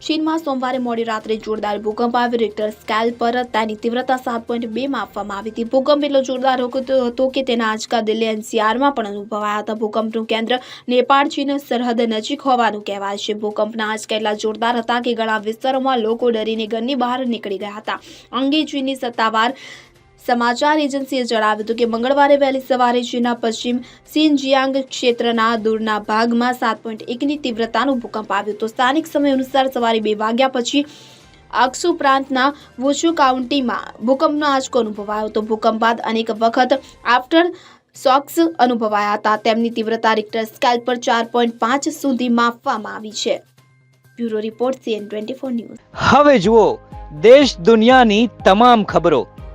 ચીનમાં સોમવારે મોડી રાત્રે જોરદાર ભૂકંપ આવ્યો. રિક્ટર સ્કેલ પર તેની તીવ્રતા સાત પોઈન્ટ બે માપવામાં આવી હતી. ભૂકંપ એટલો જોરદાર હતો કે તેના આંચકા દિલ્હી એનસીઆરમાં પણ અનુભવાયા હતા. ભૂકંપનું કેન્દ્ર નેપાળ, ચીન સરહદ નજીક હોવાનું કહેવાય છે. ભૂકંપના આંચકા એટલા જોરદાર હતા કે ઘણા વિસ્તારોમાં લોકો ડરીને ઘરની બહાર નીકળી ગયા હતા. અંગે ચીનની સત્તાવાર સમાચાર એજન્સીએ જણાવ્યું હતું કે મંગળવારે વહેલી સવારે ચીનના પશ્ચિમ સિનજિયાંગ ક્ષેત્રના દૂરના ભાગમાં સાત પોઈન્ટ એકની તીવ્રતાનો ભૂકંપ આવ્યો હતો. સ્થાનિક સમય અનુસાર સવારે બે વાગ્યા પછી અક્સુ પ્રાંતના વુશુ કાઉન્ટીમાં ભૂકંપનો આંચકો અનુભવાયો તો ભૂકંપ બાદ અનેક વખત આફ્ટર શોક્સ અનુભવાયા હતા. તેમની તીવ્રતા રિક્ટર સ્કેલ પર ચાર પોઈન્ટ પાંચ સુધી માપવામાં આવી છે. Bureau report CN twenty four news. હવે જુઓ, દેશ દુનિયાની તમામ ખબરો.